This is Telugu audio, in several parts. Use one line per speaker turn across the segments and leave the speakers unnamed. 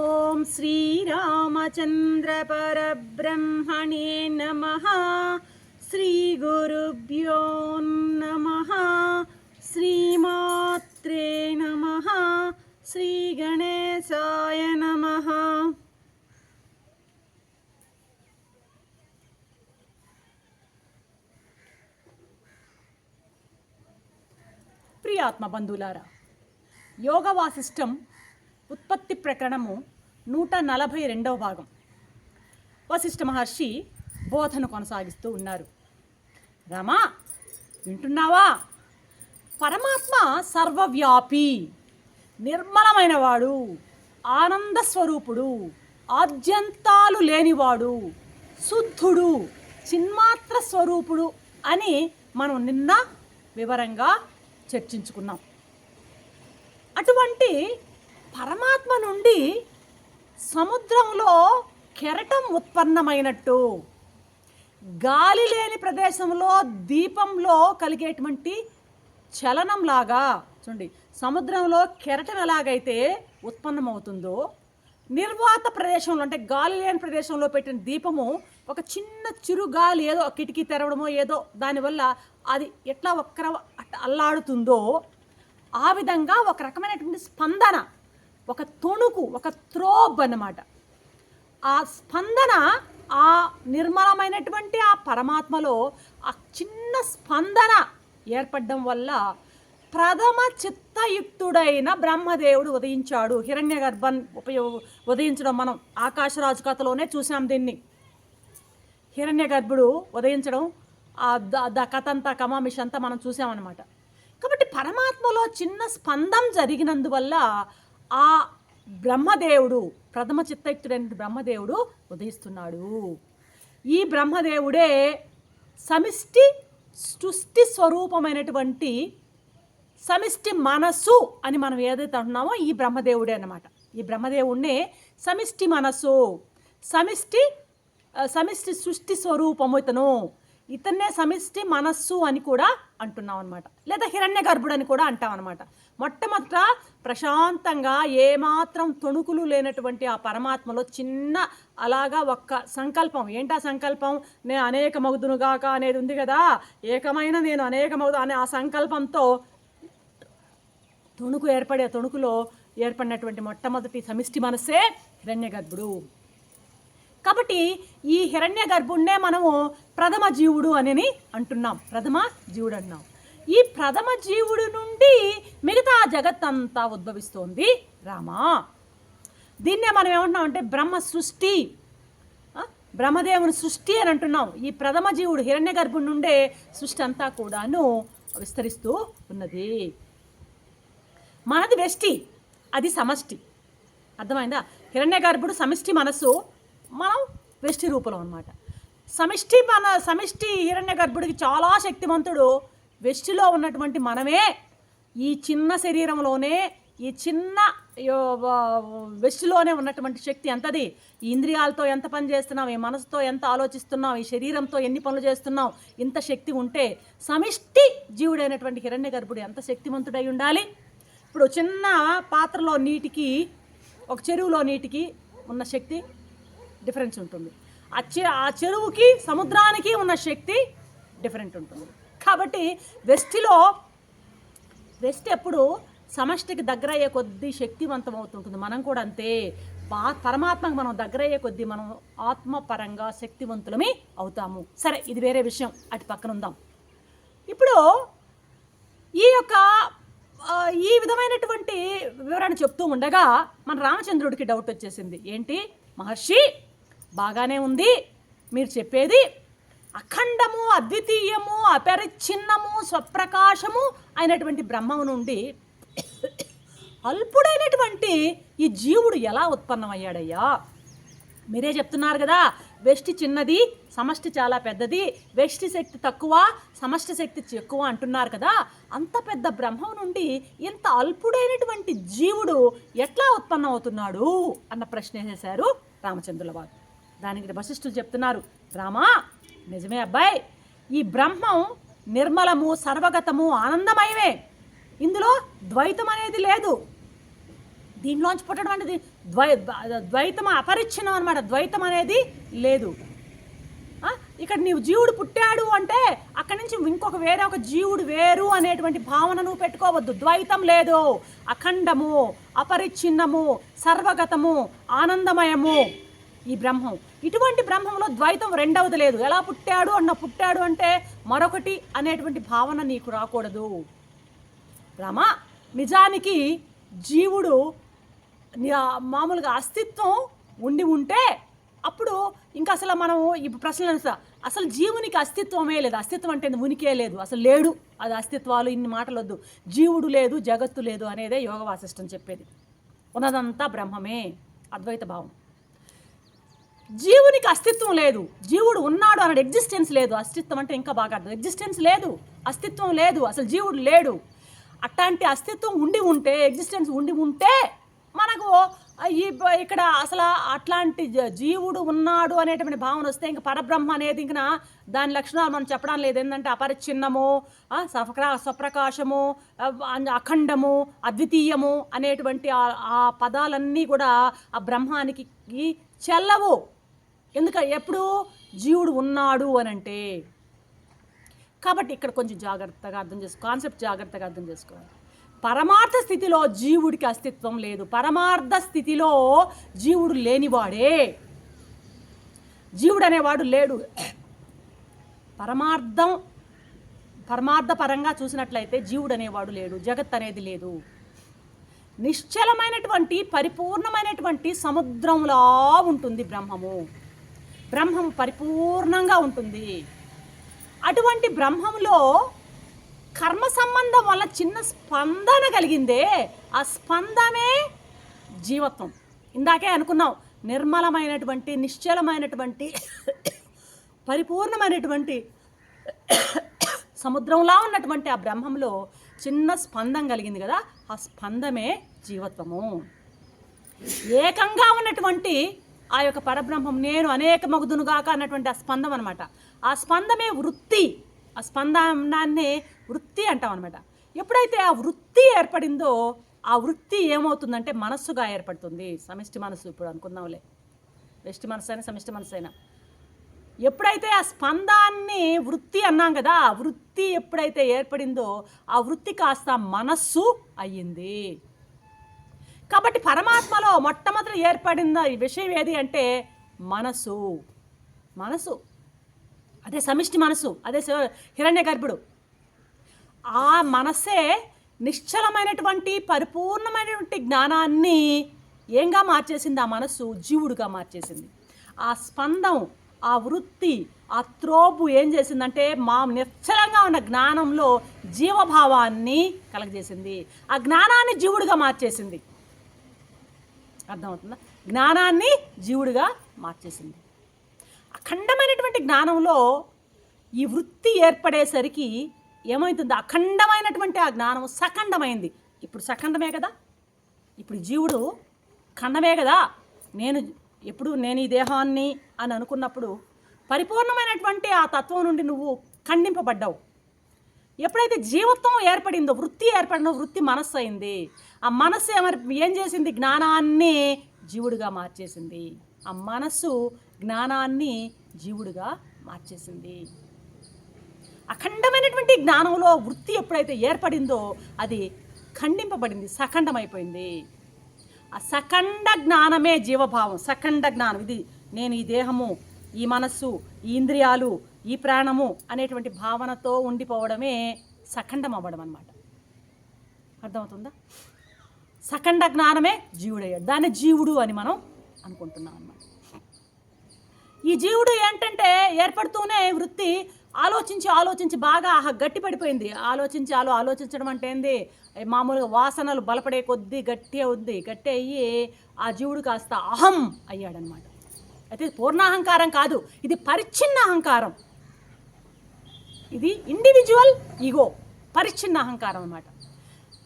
ఓం శ్రీరామచంద్ర పరబ్రహ్మణే నమ శ్రీగురుభ్యో నమ. శ్రీమాత్రే నమ. శ్రీగణేశాయ నమ. ప్రియాత్మ బంధులారా యోగ వాసిష్టం ఉత్పత్తి ప్రకరణము నూట నలభై రెండవ భాగం. వశిష్ఠ మహర్షి బోధన కొనసాగిస్తూ ఉన్నారు. రమా వింటున్నావా? పరమాత్మ సర్వవ్యాపి నిర్మలమైనవాడు ఆనంద స్వరూపుడు ఆద్యంతాలు లేనివాడు శుద్ధుడు చిన్మాత్ర స్వరూపుడు అని మనం నిన్న వివరంగా చర్చించుకున్నాం. అటువంటి పరమాత్మ నుండి సముద్రంలో కెరటం ఉత్పన్నమైనట్టు. గాలి లేని ప్రదేశంలో దీపంలో కలిగేటువంటి చలనంలాగా చూడండి సముద్రంలో కెరటం ఎలాగైతే ఉత్పన్నమవుతుందో నిర్వాత ప్రదేశంలో అంటే గాలి లేని ప్రదేశంలో పెట్టిన దీపము ఒక చిన్న చిరు గాలి ఏదో కిటికీ తెరవడమో ఏదో దానివల్ల అది ఎట్లా ఒక్కర అట్ట అల్లాడుతుందో ఆ విధంగా ఒక రకమైనటువంటి స్పందన ఒక తొణుకు ఒక త్రోబ్ అన్నమాట. ఆ స్పందన ఆ నిర్మలమైనటువంటి ఆ పరమాత్మలో ఆ చిన్న స్పందన ఏర్పడడం వల్ల ప్రథమ చిత్తయుక్తుడైన బ్రహ్మదేవుడు ఉదయించాడు. హిరణ్య గర్భన్ ఉపయోగ ఉదయించడం మనం ఆకాశరాజు కథలోనే చూసాం దీన్ని. హిరణ్య గర్భుడు ఉదయించడం ఆ ద- ద కథ అంతా కమామిష్ అంతా మనం చూసామన్నమాట కాబట్టి పరమాత్మలో చిన్న స్పందం జరిగినందువల్ల ఆ బ్రహ్మదేవుడు ప్రథమ చిత్తయుక్తుడైన బ్రహ్మదేవుడు ఉదయిస్తున్నాడు. ఈ బ్రహ్మదేవుడే సమిష్టి సృష్టి స్వరూపమైనటువంటి సమిష్టి మనస్సు అని మనం ఏదైతే అంటున్నామో ఈ బ్రహ్మదేవుడే అన్నమాట. ఈ బ్రహ్మదేవుడినే సమిష్టి మనస్సు సమిష్టి సమిష్టి సృష్టి స్వరూపము ఇతను. ఇతన్నే సమిష్టి మనస్సు అని కూడా అంటున్నాం అనమాట లేదా హిరణ్య గర్భుడు అని కూడా అంటాం అనమాట మొట్టమొదట ప్రశాంతంగా ఏమాత్రం తొణుకులు లేనటువంటి ఆ పరమాత్మలో చిన్న అలాగా ఒక్క సంకల్పం. ఏంటా సంకల్పం? నేను అనేక మగుదునుగాక అనేది ఉంది కదా. ఏకమైన నేను అనేక మగుదు అనే ఆ సంకల్పంతో తొణుకు ఏర్పడే తొణుకులో ఏర్పడినటువంటి మొట్టమొదటి సమిష్టి మనస్సే హిరణ్య గర్భుడు. కాబట్టి ఈ హిరణ్య గర్భుణ్ణే మనము ప్రథమ జీవుడు అని అంటున్నాం. ప్రథమ జీవుడు అన్నాం ఈ ప్రథమ జీవుడు నుండి మిగతా జగత్తంతా ఉద్భవిస్తోంది రామా. దీన్నే మనం ఏమంటున్నాం అంటే బ్రహ్మ సృష్టి. బ్రహ్మదేవుని సృష్టి అని అంటున్నాం. ఈ ప్రథమ జీవుడు హిరణ్య గర్భుడి నుండే సృష్టి అంతా కూడాను విస్తరిస్తూ ఉన్నది. మనది వెష్టి అది సమష్టి. అర్థమైందా? హిరణ్య గర్భుడు సమిష్టి మనస్సు మనం వెష్టి రూపంలో అనమాట సమిష్టి మన సమిష్టి హిరణ్య గర్భుడికి చాలా శక్తివంతుడు. వెష్టిలో ఉన్నటువంటి మనమే ఈ చిన్న శరీరంలోనే ఈ చిన్న యో- వెష్టిలోనే ఉన్నటువంటి శక్తి ఎంతది? ఈ ఇంద్రియాలతో ఎంత పని చేస్తున్నాం? ఈ మనసుతో ఎంత ఆలోచిస్తున్నాం? ఈ శరీరంతో ఎన్ని పనులు చేస్తున్నాం? ఇంత శక్తి ఉంటే సమిష్టి జీవుడైనటువంటి హిరణ్య గర్భుడు ఎంత శక్తివంతుడై ఉండాలి? ఇప్పుడు చిన్న పాత్రలో నీటికి ఒక చెరువులో నీటికి ఉన్న శక్తి డిఫరెన్స్ ఉంటుంది. ఆ చె ఆ చెరువుకి సముద్రానికి ఉన్న శక్తి డిఫరెంట్ ఉంటుంది. కాబట్టి వెస్ట్లో వెస్ట్ ఎప్పుడు సమష్టికి దగ్గర అయ్యే కొద్దీ శక్తివంతం అవుతుంటుంది మనం కూడా అంతే. పా పరమాత్మకు మనం దగ్గర అయ్యే కొద్దీ మనం ఆత్మపరంగా శక్తివంతులమే అవుతాము. సరే ఇది వేరే విషయం. అటు పక్కన ఉందాం. ఇప్పుడు ఈ యొక్క ఈ విధమైనటువంటి వివరణ చెప్తూ ఉండగా మన రామచంద్రుడికి డౌట్ వచ్చేసింది. ఏంటి? మహర్షి బాగానే ఉంది. మీరు చెప్పేది అఖండము అద్వితీయము అపరిచ్ఛిన్నము స్వప్రకాశము అయినటువంటి బ్రహ్మము నుండి అల్పుడైనటువంటి ఈ జీవుడు ఎలా ఉత్పన్నమయ్యాడయ్యా? మీరే చెప్తున్నారు కదా వెష్టి చిన్నది సమష్టి చాలా పెద్దది వెష్టి శక్తి తక్కువ సమష్టి శక్తి ఎక్కువ అంటున్నారు కదా అంత పెద్ద బ్రహ్మం నుండి ఇంత అల్పుడైనటువంటి జీవుడు ఎట్లా ఉత్పన్నం అవుతున్నాడు అన్న ప్రశ్న చేశారు రామచంద్రుల వారు. దానికి వశిష్ఠులు చెప్తున్నారు. రామా నిజమే అబ్బాయి. ఈ బ్రహ్మం నిర్మలము సర్వగతము ఆనందమయమే. ఇందులో ద్వైతం అనేది లేదు. దీనిలోంచి పుట్టడం అనేది ద్వై ద్వైతం అపరిచ్ఛిన్నం అనమాట ద్వైతం అనేది లేదు. ఇక్కడ నీవు జీవుడు పుట్టాడు అంటే అక్కడి నుంచి ఇంకొక వేరే ఒక జీవుడు వేరు అనేటువంటి భావనను పెట్టుకోవద్దు. ద్వైతం లేదు. అఖండము అపరిచ్ఛిన్నము సర్వగతము ఆనందమయము. ఈ బ్రహ్మం. ఇటువంటి బ్రహ్మంలో ద్వైతం రెండవది లేదు. ఎలా పుట్టాడు అన్న పుట్టాడు అంటే మరొకటి అనేటువంటి భావన నీకు రాకూడదు. రమ నిజానికి జీవుడు మామూలుగా అస్తిత్వం ఉండి ఉంటే అప్పుడు ఇంకా అసలు మనం ఇప్పుడు ప్రశ్నలు అసలు జీవునికి అస్తిత్వమే లేదు. అస్తిత్వం అంటే ఉనికే లేదు. అసలు లేడు. అది అస్తిత్వాలు ఇన్ని మాటలు వద్దు. జీవుడు లేదు జగత్తు లేదు అనేదే యోగ వాసిష్టం చెప్పేది. ఉన్నదంతా బ్రహ్మమే. అద్వైత భావం. జీవునికి అస్తిత్వం లేదు. జీవుడు ఉన్నాడు అన్నాడు ఎగ్జిస్టెన్స్ లేదు. అస్తిత్వం అంటే ఇంకా బాగా అర్థం. ఎగ్జిస్టెన్స్ లేదు. అస్తిత్వం లేదు. అసలు జీవుడు లేడు. అట్లాంటి అస్తిత్వం ఉండి ఉంటే ఎగ్జిస్టెన్స్ ఉండి ఉంటే మనకు ఈ ఇక్కడ అసలు అట్లాంటి జీవుడు ఉన్నాడు అనేటువంటి భావన వస్తే ఇంకా పరబ్రహ్మ అనేది ఇంకా దాని లక్షణాలు మనం చెప్పడం లేదు. ఏంటంటే అపరిచ్ఛిన్నము ఆ, సఫక్రా స్వప్రకాశము అఖండము అద్వితీయము అనేటువంటి ఆ పదాలన్నీ కూడా ఆ బ్రహ్మానికి చెల్లవు. ఎందుక ఎప్పుడు జీవుడు ఉన్నాడు అని అంటే కాబట్టి ఇక్కడ కొంచెం జాగ్రత్తగా అర్థం చేసుకో కాన్సెప్ట్ జాగ్రత్తగా అర్థం చేసుకోవాలి. పరమార్థ స్థితిలో జీవుడికి అస్తిత్వం లేదు. పరమార్థ స్థితిలో జీవుడు లేనివాడే. జీవుడు అనేవాడు లేడు. పరమార్థం పరమార్థ పరంగా చూసినట్లయితే జీవుడు అనేవాడు లేడు. జగత్ అనేది లేదు. నిశ్చలమైనటువంటి పరిపూర్ణమైనటువంటి సముద్రంలా ఉంటుంది బ్రహ్మము. బ్రహ్మం పరిపూర్ణంగా ఉంటుంది. అటువంటి బ్రహ్మంలో కర్మ సంబంధం వల్ల చిన్న స్పందన కలిగిందే. ఆ స్పందమే జీవత్వం. ఇందాకే అనుకున్నాం నిర్మలమైనటువంటి నిశ్చలమైనటువంటి పరిపూర్ణమైనటువంటి సముద్రంలా ఉన్నటువంటి ఆ బ్రహ్మంలో చిన్న స్పందం కలిగింది కదా ఆ స్పందమే జీవత్వము. ఏకంగా ఉన్నటువంటి ఆ యొక్క పరబ్రహ్మం నేను అనేక మగుదునుగాక అన్నటువంటి ఆ స్పందం అనమాట ఆ స్పందమే వృత్తి. ఆ స్పందనాన్నే వృత్తి అంటాం అనమాట ఎప్పుడైతే ఆ వృత్తి ఏర్పడిందో ఆ వృత్తి ఏమవుతుందంటే మనస్సుగా ఏర్పడుతుంది. సమిష్టి మనస్సు ఇప్పుడు అనుకుందాంలే. వెష్టి మనసు అయినా సమిష్టి మనసు అయినా ఎప్పుడైతే ఆ స్పందాన్ని వృత్తి అన్నాం కదా ఆ వృత్తి ఎప్పుడైతే ఏర్పడిందో ఆ వృత్తి కాస్త మనస్సు అయ్యింది. కాబట్టి పరమాత్మలో మొట్టమొదటి ఏర్పడిన ఈ విషయం ఏది అంటే మనసు. మనసు. అదే సమిష్టి మనసు. అదే హిరణ్య గర్భుడు. ఆ మనసే నిశ్చలమైనటువంటి పరిపూర్ణమైనటువంటి జ్ఞానాన్ని ఏంగా మార్చేసింది? ఆ మనస్సు జీవుడుగా మార్చేసింది. ఆ స్పందం ఆ వృత్తి ఆ త్రోపు ఏం చేసిందంటే మా నిశ్చలంగా ఉన్న జ్ఞానంలో జీవభావాన్ని కలగజేసింది. ఆ జ్ఞానాన్ని జీవుడుగా మార్చేసింది. అర్థమవుతుందా? జ్ఞానాన్ని జీవుడిగా మార్చేసింది. అఖండమైనటువంటి జ్ఞానంలో ఈ వృత్తి ఏర్పడేసరికి ఏమవుతుంది అఖండమైనటువంటి ఆ జ్ఞానం సఖండమైంది. ఇప్పుడు సఖండమే కదా? ఇప్పుడు జీవుడు ఖండమే కదా? నేను ఎప్పుడు నేను ఈ దేహాన్ని అని అనుకున్నప్పుడు పరిపూర్ణమైనటువంటి ఆ తత్వం నుండి నువ్వు ఖండింపబడ్డావు. ఎప్పుడైతే జీవత్వం ఏర్పడిందో వృత్తి ఏర్పడినో వృత్తి మనస్సు అయింది ఆ మనస్సు ఏమర్ ఏం చేసింది? జ్ఞానాన్ని జీవుడిగా మార్చేసింది. ఆ మనస్సు జ్ఞానాన్ని జీవుడిగా మార్చేసింది. అఖండమైనటువంటి జ్ఞానంలో వృత్తి ఎప్పుడైతే ఏర్పడిందో అది ఖండింపబడింది సఖండమైపోయింది. ఆ సఖండ జ్ఞానమే జీవభావం సఖండ జ్ఞానం. ఇది నేను ఈ దేహము ఈ మనస్సు ఈ ఇంద్రియాలు ఈ ప్రాణము అనేటువంటి భావనతో ఉండిపోవడమే సఖండం అవ్వడం అనమాట అర్థమవుతుందా? సఖండ జ్ఞానమే జీవుడయ్యాడు దాన్ని జీవుడు అని మనం అనుకుంటున్నాం అన్నమాట. ఈ జీవుడు ఏంటంటే ఏర్పడుతూనే వృత్తి ఆలోచించి ఆలోచించి బాగా ఆహా గట్టి పడిపోయింది ఆలోచించి ఆలో ఆలోచించడం అంటే ఏంది? మామూలుగా వాసనలు బలపడే కొద్దీ గట్టి అవుద్ది గట్టి అయ్యి ఆ జీవుడు కాస్త అహం అయ్యాడనమాట అయితే పూర్ణాహంకారం కాదు ఇది పరిచ్ఛిన్న అహంకారం ఇది ఇండివిజువల్ ఈగో పరిచ్ఛిన్న అహంకారం అనమాట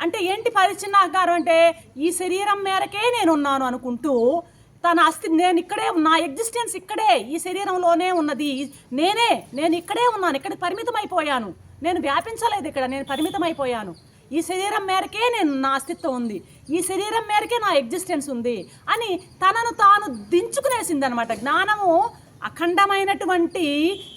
అంటే ఏంటి పరిచ్ఛిన్న అహంకారం అంటే ఈ శరీరం మేరకే నేను ఉన్నాను అనుకుంటూ తన అస్థి నేను ఇక్కడే నా ఎగ్జిస్టెన్స్ ఇక్కడే ఈ శరీరంలోనే ఉన్నది. నేనే నేను ఇక్కడే ఉన్నాను ఇక్కడ పరిమితం అయిపోయాను నేను వ్యాపించలేదు ఇక్కడ నేను పరిమితం అయిపోయాను ఈ శరీరం మేరకే నేను నా అస్తిత్వం ఉంది. ఈ శరీరం మేరకే నా ఎగ్జిస్టెన్స్ ఉంది అని తనను తాను దించుకునేసింది అనమాట జ్ఞానము అఖండమైనటువంటి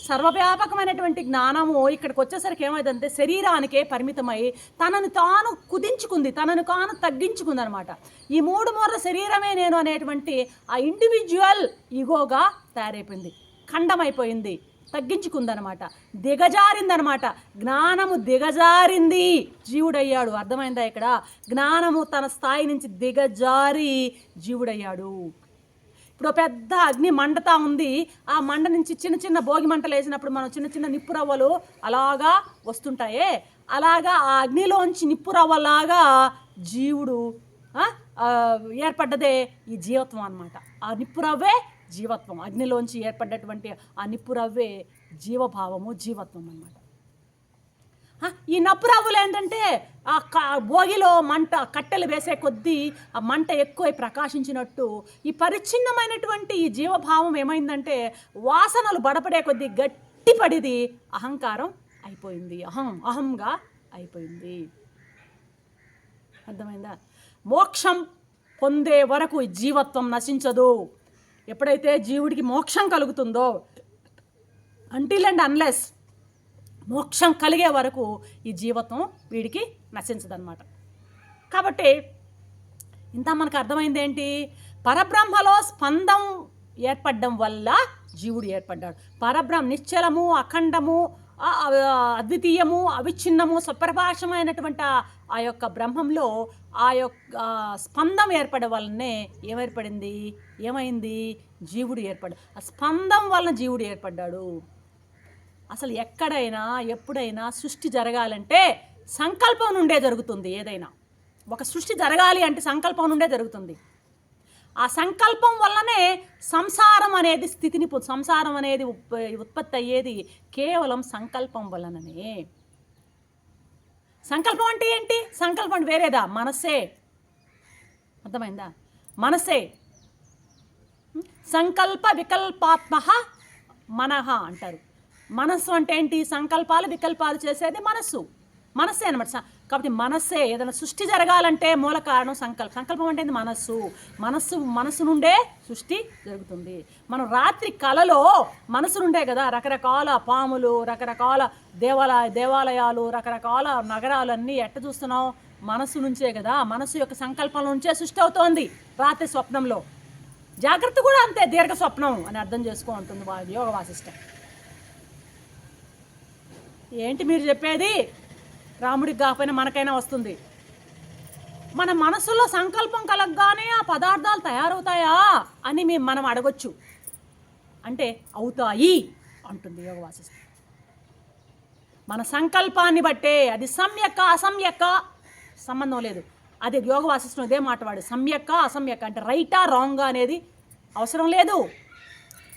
సర్వవ్యాపకమైనటువంటి జ్ఞానము ఇక్కడికి వచ్చేసరికి ఏమైందంటే శరీరానికే పరిమితమై తనను తాను కుదించుకుంది తనను తాను తగ్గించుకుంది అనమాట ఈ మూడు మూర శరీరమే నేను అనేటువంటి ఆ ఇండివిజువల్ ఈగోగా తయారైపోయింది. ఖండమైపోయింది. తగ్గించుకుందనమాట. దిగజారిందనమాట. జ్ఞానము దిగజారింది. జీవుడయ్యాడు. అర్థమైందా ఇక్కడ? జ్ఞానము తన స్థాయి నుంచి దిగజారి జీవుడయ్యాడు. ఇప్పుడు పెద్ద అగ్ని మండతా ఉంది. ఆ మండ నుంచి చిన్న చిన్న భోగి మంటలు వేసినప్పుడు మనం చిన్న చిన్న నిప్పు రవ్వలు అలాగా వస్తుంటాయే. అలాగా ఆ అగ్నిలోంచి నిప్పు రవ్వలాగా జీవుడు ఏర్పడ్డదే ఈ జీవత్వం అన్నమాట. ఆ నిప్పు రవ్వే జీవత్వం అగ్నిలోంచి ఏర్పడ్డటువంటి ఆ నిప్పురవ్వే జీవభావము జీవత్వం అనమాట ఈ నప్పురవ్వులు ఏంటంటే ఆ భోగిలో మంట కట్టెలు వేసే కొద్దీ ఆ మంట ఎక్కువై ప్రకాశించినట్టు ఈ పరిచ్ఛిన్నమైనటువంటి ఈ జీవభావం ఏమైందంటే వాసనలు బడపడే కొద్దీ గట్టిపడిది అహంకారం అయిపోయింది. అహం అహంగా అయిపోయింది. అర్థమైందా? మోక్షం పొందే వరకు జీవత్వం నశించదు. ఎప్పుడైతే జీవుడికి మోక్షం కలుగుతుందో అంటిల్ అండ్ అన్లెస్ మోక్షం కలిగే వరకు ఈ జీవత్వం వీడికి నశించదనమాట కాబట్టి ఇంత మనకు అర్థమైంది ఏంటి? పరబ్రహ్మలో స్పందం ఏర్పడడం వల్ల జీవుడు ఏర్పడ్డాడు. పరబ్రహ్మ నిశ్చలము అఖండము అద్వితీయము అవిచ్ఛిన్నము సప్రభాషమైనటువంటి ఆ- ఆ యొక్క బ్రహ్మంలో ఆ యొక్క స్పందం ఏర్పడే వల్లనే ఏమేర్పడింది? ఏమైంది? జీవుడు ఏర్పడ ఆ స్పందం వలన జీవుడు ఏర్పడ్డాడు. అసలు ఎక్కడైనా ఎప్పుడైనా సృష్టి జరగాలంటే సంకల్పం నుండే జరుగుతుంది ఏదైనా. ఒక సృష్టి జరగాలి అంటే సంకల్పం నుండే జరుగుతుంది. ఆ సంకల్పం వల్లనే సంసారం అనేది స్థితిని సంసారం అనేది ఉత్పత్తి అయ్యేది కేవలం సంకల్పం వలననే సంకల్పం అంటే ఏంటి? సంకల్పం అంటే వేరేదా? మనసే అర్థమైందా? మనసే సంకల్ప వికల్పాత్మ మనహ అంటారు. మనస్సు అంటే ఏంటి? సంకల్పాలు వికల్పాలు చేసేది మనస్సు. మనస్సే అనమాట స- కాబట్టి మనస్సే ఏదైనా సృష్టి జరగాలంటే మూల కారణం సంకల్పం. సంకల్పం అంటే మనస్సు. మనస్సు మనసు నుండే సృష్టి జరుగుతుంది. మనం రాత్రి కలలో మనసు నుండే కదా రకరకాల పాములు రకరకాల దేవాలయ దేవాలయాలు రకరకాల నగరాలు అన్నీ ఎట్ట చూస్తున్నావు? మనసు నుంచే కదా. మనసు యొక్క సంకల్పం నుంచే సృష్టి అవుతోంది రాత్రి స్వప్నంలో. జాగ్రత్త కూడా అంతే దీర్ఘ స్వప్నం అని అర్థం చేసుకో ఉంటుంది యోగ వాసిష్ట. ఏంటి మీరు చెప్పేది? రాముడికి కాకపోయినా మనకైనా వస్తుంది. మన మనసులో సంకల్పం కలగగానే ఆ పదార్థాలు తయారవుతాయా అని మేము మనం అడగొచ్చు. అంటే అవుతాయి అంటుంది యోగ వాసిష్ట మన సంకల్పాన్ని బట్టే అది సమ్యక్క అసమ్యక్క సంబంధం లేదు. అది యోగ వాసిష్టం ఇదే మాటవాడు సమ్యక్క అసమ్యక్క అంటే రైటా రాంగా అనేది అవసరం లేదు.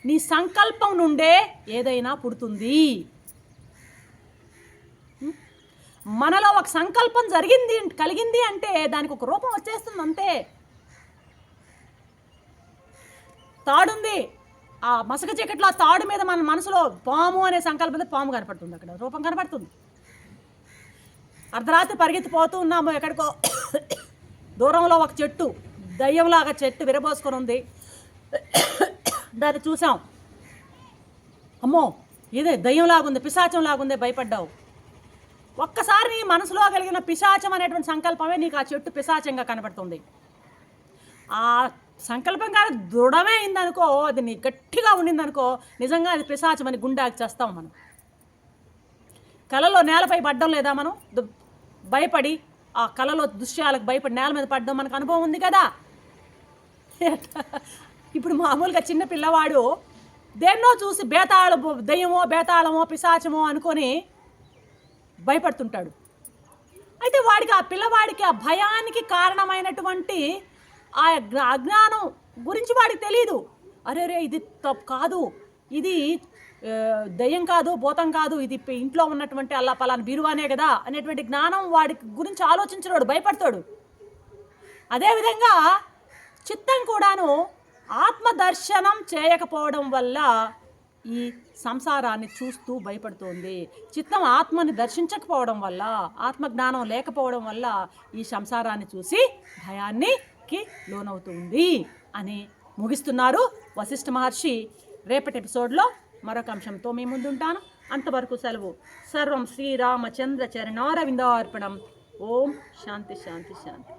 నీ సంకల్పం నుండే ఏదైనా పుడుతుంది. మనలో ఒక సంకల్పం జరిగింది కలిగింది అంటే దానికి ఒక రూపం వచ్చేస్తుంది అంతే. తాడుంది. ఆ మసక చీకట్లో ఆ తాడు మీద మన మనసులో పాము అనే సంకల్పంతో పాము కనపడుతుంది అక్కడ. రూపం కనపడుతుంది. అర్ధరాత్రి పరిగెత్తిపోతూ ఉన్నాము ఎక్కడికో. దూరంలో ఒక చెట్టు దయ్యంలాగా చెట్టు విరబోసుకొని ఉంది. దాన్ని చూసాం. అమ్మో ఇదే దయ్యంలాగా ఉంది భయపడ్డావు. ఒక్కసారి నీ మనసులో కలిగిన పిశాచం అనేటువంటి సంకల్పమే నీకు ఆ చెట్టు పిశాచంగా కనబడుతుంది. ఆ సంకల్పం కానీ దృఢమే అయిందనుకో అది నీ గట్టిగా ఉండిందనుకో నిజంగా అది పిశాచం అని గుండాకి చేస్తాం మనం. కలలో నేలపై పడ్డం లేదా మనం? భయపడి ఆ కలలో దృశ్యాలకు భయపడి నేల మీద పడ్డం మనకు అనుభవం ఉంది కదా? ఇప్పుడు మామూలుగా చిన్న పిల్లవాడు దేన్నో చూసి బేతాళ దయ్యమో బేతాళమో పిశాచమో అనుకొని భయపడుతుంటాడు. అయితే వాడికి ఆ పిల్లవాడికి ఆ భయానికి కారణమైనటువంటి ఆ అజ్ఞానం గురించి వాడికి తెలియదు అరే రే ఇది తప్పు కాదు. ఇది దయ్యం కాదు భూతం కాదు ఇది ఇంట్లో ఉన్నటువంటి అల్లా పలానా బీరువానే కదా అనేటువంటి జ్ఞానం వాడి గురించి ఆలోచించడాడు భయపడతాడు. అదేవిధంగా చిత్తం కూడాను ఆత్మదర్శనం చేయకపోవడం వల్ల ఈ సంసారాన్ని చూస్తూ భయపడుతోంది. చిత్తం ఆత్మని దర్శించకపోవడం వల్ల ఆత్మజ్ఞానం లేకపోవడం వల్ల ఈ సంసారాన్ని చూసి భయానికి లోనవుతుంది అని ముగిస్తున్నారు వశిష్ఠ మహర్షి. రేపటి ఎపిసోడ్లో మరొక అంశంతో మీ ముందుంటాను. అంతవరకు సెలవు. సర్వం శ్రీరామచంద్ర చరణారవిందార్పణం ఓం శాంతి శాంతి శాంతి.